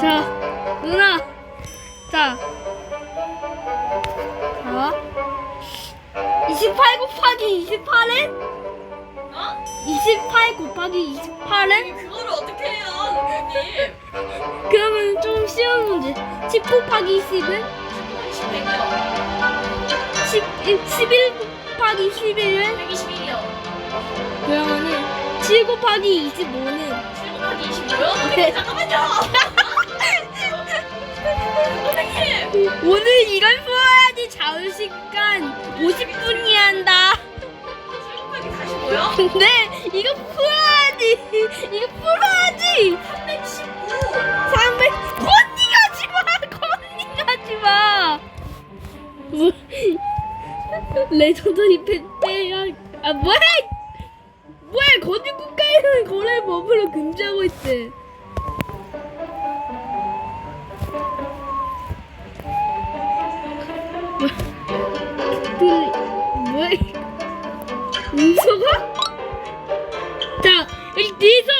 자, 누나. 자. 자. 28 곱하기 28은? 어? 28 곱하기 28은? 그거를 어떻게 해요, 선생님? 그러면 좀 쉬운 문제. 10 곱하기 10은? 10, 10, 11 곱하기 11은? 120이요. 그러면은 7 곱하기 25는? 7 곱하기 20이요? 네. 잠깐만요. 선생님. 오늘 이걸 풀어야지 자유 시간 50분이 한다. 7 곱하기 45요? 근데 이거 풀어야지. 이거 풀어야지. 319. 300 건닝하지 마. 건닝하지 마. 뭐 레전더리 팬때야. 아 뭐야? 뭐야? 거짓 국가에는 거래 법으로 금지하고 있대. 뭐, 뭐야? 운서가? 자, 여기 뒤에서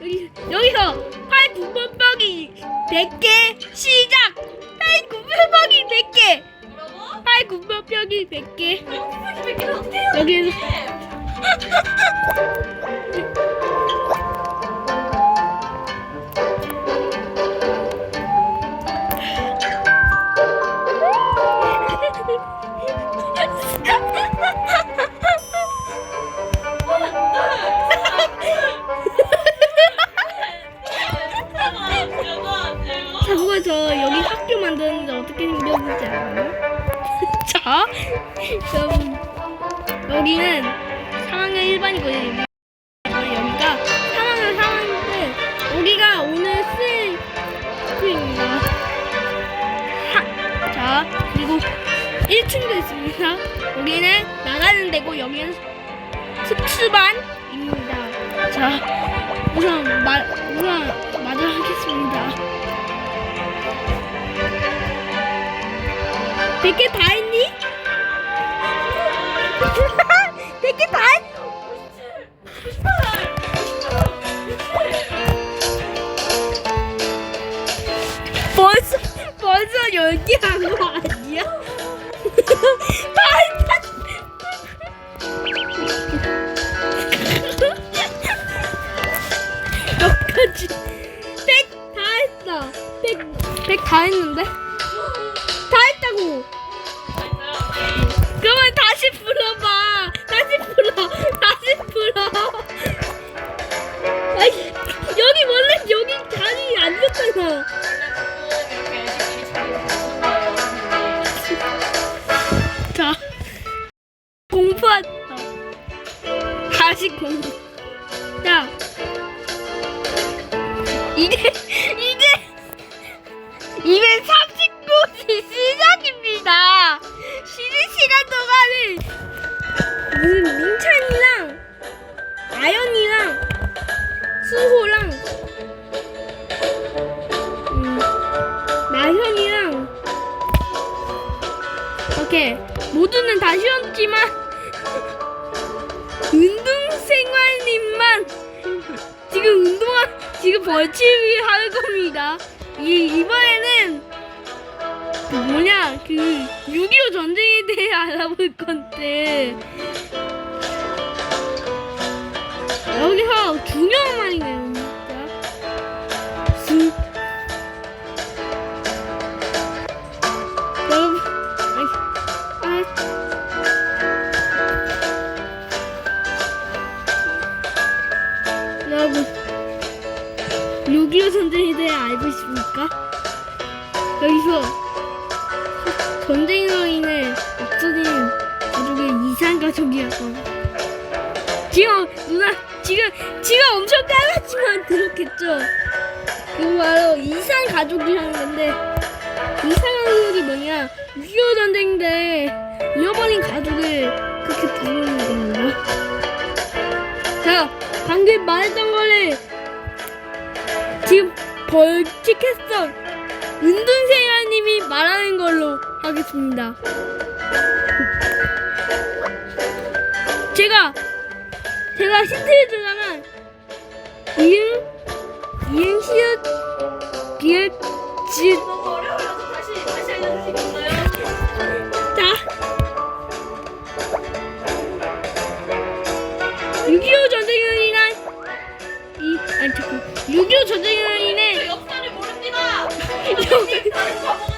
여기 여기서 팔 9번 뻑이 100개 시작. 팔 9번 뻑이 100개. 뭐라고? 팔 9번 뻑이 100개. 7 곱하기 100개는 어떻게 해요? 여기서 여기는 3학년 1반이거든요. 여기가 3학년 3학년인데 여기가 오늘 쓸 학교입니다. 하- 자, 그리고 1층도 있습니다. 여기는 나가는 데고 여기는 특수반입니다. 자, 우선 마, 우선 하 다 했는데? 다 했다고. 그러면 다시 불러봐. 다시 불러. 다시 불러. 아이, 여기 원래 여기 자리 앉았잖아. 무슨 민찬이랑 아연이랑 수호랑 음, 나현이랑. 이렇게 모두는 다 쉬었지만 운동생활님만 지금 운동화 지금 벌칙을 할 겁니다. 이 이번에는 그 뭐냐 그 6.25 전쟁에 대해 알아볼 건데 여기서 중요한 말이네요 진짜 수 여러분 아이, 아, 여러분 6.25 전쟁에 대해 알고 있습니까? 여기서 전쟁으로 인해 없어진 가족의 이산 가족이라고 합니다. 지금 누나 지금 지금 엄청 까맣지만 들었겠죠? 그 바로 이산 가족이라는 건데 이산 가족이 뭐냐 6.25 전쟁 때 잃어버린 가족을 그렇게 부르는 겁니다. 자 방금 말했던 거를 지금 벌칙했던 은둔생아님이 말하는 걸로 하겠습니다. 제가 제가 힌트를 주자면 이응 이응 시읒 지, 너무 어려워서 다시 다시 알려주시겠어요? 자. 6.25 전쟁으로 인한 이 아니 잠깐 6.25 전쟁으로 저 인해 역사를 모릅니다. 다른 과목은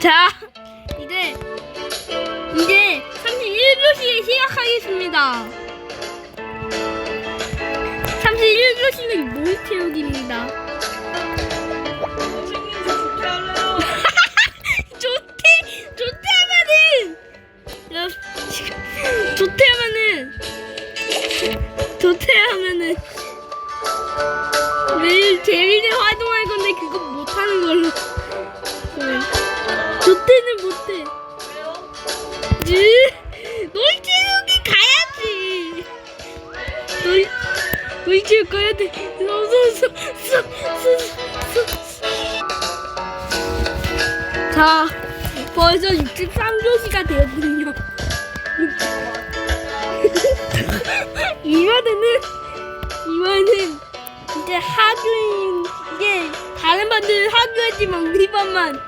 자 이제 이제 31교시 시작하겠습니다 31교시는 물 채우기입니다 선생님 저 좋게 할래요. 좋대 좋대 하면은 좋대 하면은 좋대 하면은 매일 재미를 활동할 건데 그거 못 하는 걸로 으, 놀 채우기 가야지. 놀, 놀 채우 가야. 돼 자 벌써 63교시가 되었군요. 이번에는 이번에는 이제 하교인 이제 다른 반들은 하교했지만 우리 반만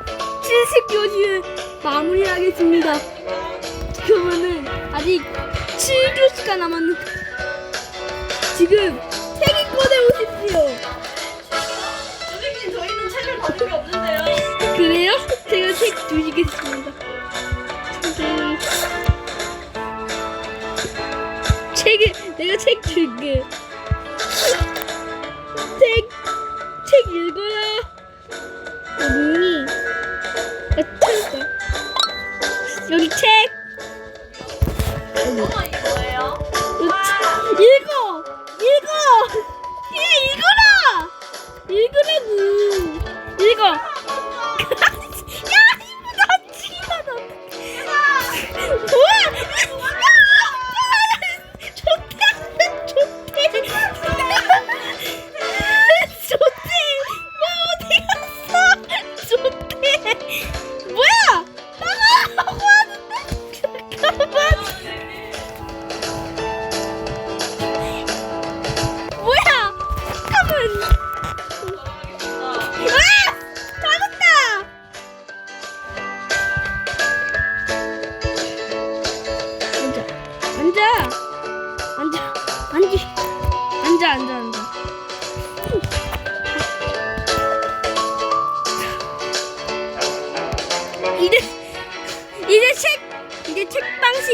70교시를 마무리하겠습니다 그러면은 아직 7교시가 남았는데 지금 책이 꺼내오십시오 선생님 저희는 책을 받은 게 없는데요. 그래요? 제가 책 주시겠습니다 선생님. 책을 내가 책 줄게 엄마 이거예요? 얘 읽어라! 읽으라고! 읽어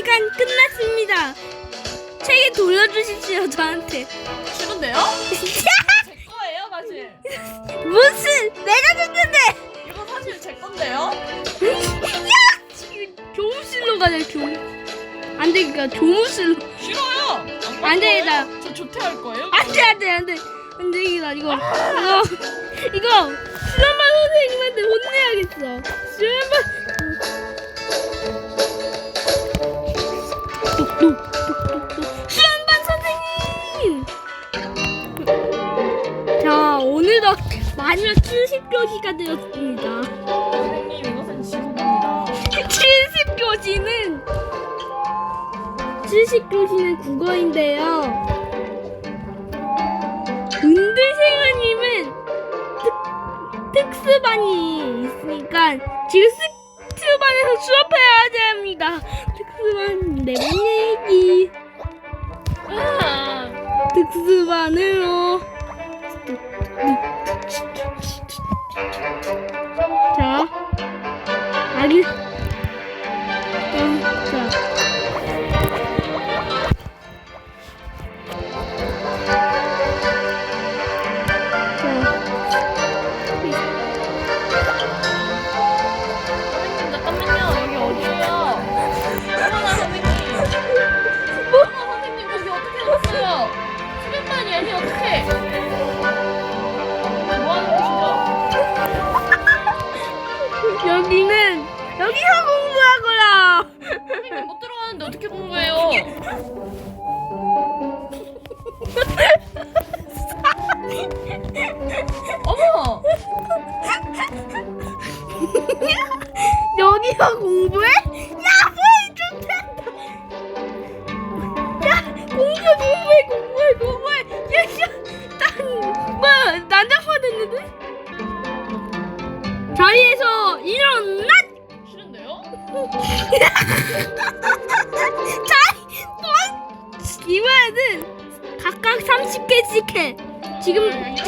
시간 끝났습니다 책을 돌려주십시오 저한테 싫은데요? 제 거예요 사실. 무슨 내가 줬는데 이거 사실 제 건데요. 야 지금 교무실로 가자 교무 안 되니까 교무실로 싫어요. 안안 되겠다. 거예요? 저 조퇴 할 거예요? 안 돼 안 돼 안 돼 안 되겠다 이거 이거 이거 수련반 선생님한테 혼내야겠어 수련반 수련반 선생님 자 오늘도 마지막 70교시가 되었습니다 선생님 이것은 지옥입니다. 70교시는 70교시는 국어인데요. 은들생아님은 특, 특수반이 있으니까 지금 특수반에서 수업해야 합니다. 특수반 네 내번 얘기. 아, 특수반으로. 자. 아기 어떻게 본 거예요? 어머! 연희가 공부해? 야, 왜 좋다. 야, 공부 공부해 공부해 공부해. 야, 야, 난 뭐야 난장판 됐는데? 자리에서 일어나! 싫은데요? 뭐? 이번에는 각각 30개씩 해. 지금, 네, 지.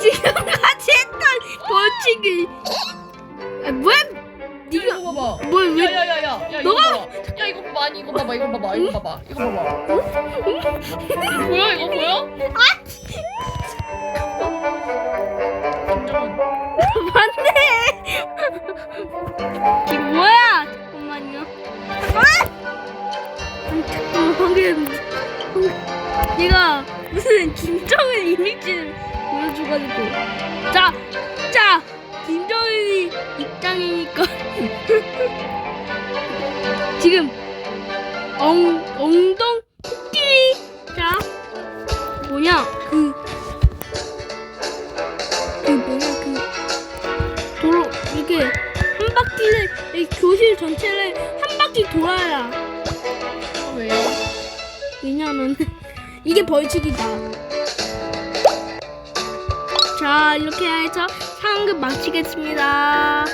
지금까지 했던 벌칙이. 아, 뭐야? 이거 니가, 봐봐. 뭐야, 왜 야야야야. 야 이거 너가- 봐봐. 야 이거 봐봐. 아니 이거 봐봐. 이거 봐봐. 이거 봐봐. 이거 봐봐. 이거 보여? 이거 보여? 김정은. 맞네. 이게 뭐야? 잠깐만요. 아! 잠깐만 방금 방금. 얘가 무슨 김정은 이미지를 보여줘가지고. 자, 자 김정은이 입장이니까. 지금 엉 엉덩 코끼리 자 뭐냐 그 그 뭐냐 그 도로 이게 한 바퀴를 이 교실 전체를 한 바퀴 돌아야 어, 왜요? 왜냐면 이게 벌칙이다. 자 이렇게 해서 상급 마치겠습니다.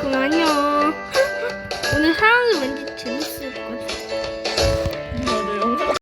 그럼 안녕. 오늘 상급 왠지